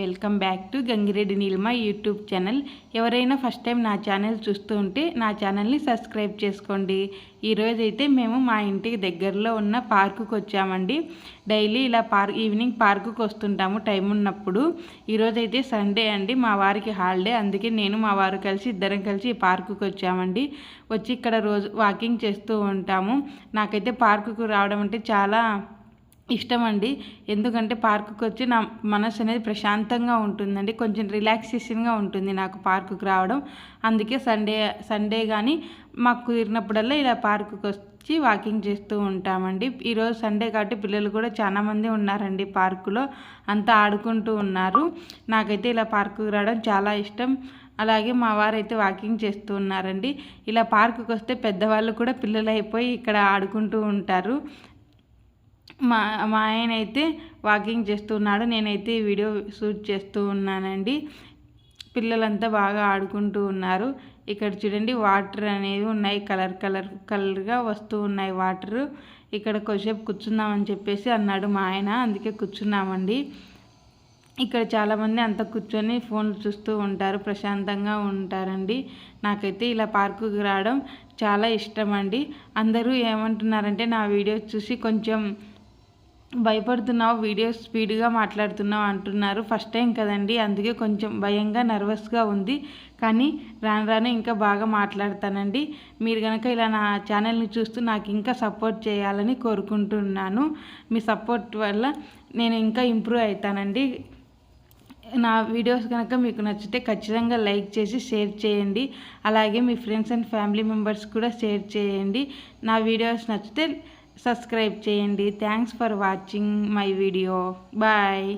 Welcome back to Gangireddy Neelima YouTube channel. ఎవరైనా first time నా channel చూస్తూ ఉంటే నా ఛానల్ని సబ్స్క్రైబ్ చేసుకోండి. ఈరోజైతే మేము మా ఇంటికి దగ్గరలో ఉన్న పార్కుకి వచ్చామండి. డైలీ ఇలా పార్క్ ఈవినింగ్ పార్కుకి వస్తుంటాము టైం ఉన్నప్పుడు. ఈరోజైతే సండే అండి మా వారికి హాలిడే. అందుకే నేను మా వారు కలిసి ఇద్దరం కలిసి ఈ పార్కుకి వచ్చామండి. వచ్చి ఇక్కడ రోజు వాకింగ్ చేస్తూ ఉంటాము. నాకైతే పార్కుకు రావడం అంటే చాలా ఇష్టం అండి ఎందుకంటే పార్కుకి వచ్చి నా మనసు అనేది ప్రశాంతంగా ఉంటుందండి. కొంచెం రిలాక్సేషన్గా ఉంటుంది నాకు పార్కుకి రావడం. అందుకే సండే సండే కానీ మాకు కుదిరినప్పుడల్లా ఇలా పార్కుకి వచ్చి వాకింగ్ చేస్తూ ఉంటామండి. ఈరోజు సండే కాబట్టి పిల్లలు కూడా చాలామంది ఉన్నారండి పార్కులో. అంతా ఆడుకుంటూ ఉన్నారు. నాకైతే ఇలా పార్కుకి రావడం చాలా ఇష్టం. అలాగే మా వారైతే వాకింగ్ చేస్తూ ఉన్నారండి. ఇలా పార్కుకి వస్తే పెద్దవాళ్ళు కూడా పిల్లలు అయిపోయి ఇక్కడ ఆడుకుంటూ ఉంటారు. మా మా ఆయన అయితే వాకింగ్ చేస్తున్నాడు. నేనైతే వీడియో షూట్ చేస్తూ ఉన్నానండి. పిల్లలంతా బాగా ఆడుకుంటూ ఉన్నారు. ఇక్కడ చూడండి వాటర్ అనేవి ఉన్నాయి. కలర్ కలర్ కలర్గా వస్తూ ఉన్నాయి వాటర్. ఇక్కడ కొద్దిసేపు కూర్చుందామని చెప్పేసి అన్నాడు మా ఆయన. అందుకే కూర్చున్నామండి. ఇక్కడ చాలామంది అంత కూర్చొని ఫోన్లు చూస్తూ ఉంటారు. ప్రశాంతంగా ఉంటారండి. నాకైతే ఇలా పార్కుకి రావడం చాలా ఇష్టం అండి అందరూ ఏమంటున్నారంటే నా వీడియో చూసి కొంచెం భయపడుతున్నావు వీడియో స్పీడ్గా మాట్లాడుతున్నావు అంటున్నారు. ఫస్ట్ టైం కదండి అందుకే కొంచెం భయంగా నర్వస్గా ఉంది. కానీ రాను రాను ఇంకా బాగా మాట్లాడతానండి. మీరు కనుక ఇలా నా ఛానల్ని చూస్తూ నాకు ఇంకా సపోర్ట్ చేయాలని కోరుకుంటున్నాను. మీ సపోర్ట్ వల్ల నేను ఇంకా ఇంప్రూవ్ అవుతానండి. నా వీడియోస్ కనుక మీకు నచ్చితే ఖచ్చితంగా లైక్ చేసి షేర్ చేయండి. అలాగే మీ ఫ్రెండ్స్ అండ్ ఫ్యామిలీ మెంబర్స్ కూడా షేర్ చేయండి. నా వీడియోస్ నచ్చితే సబ్స్క్రైబ్ చేయండి. Thanks for watching my video bye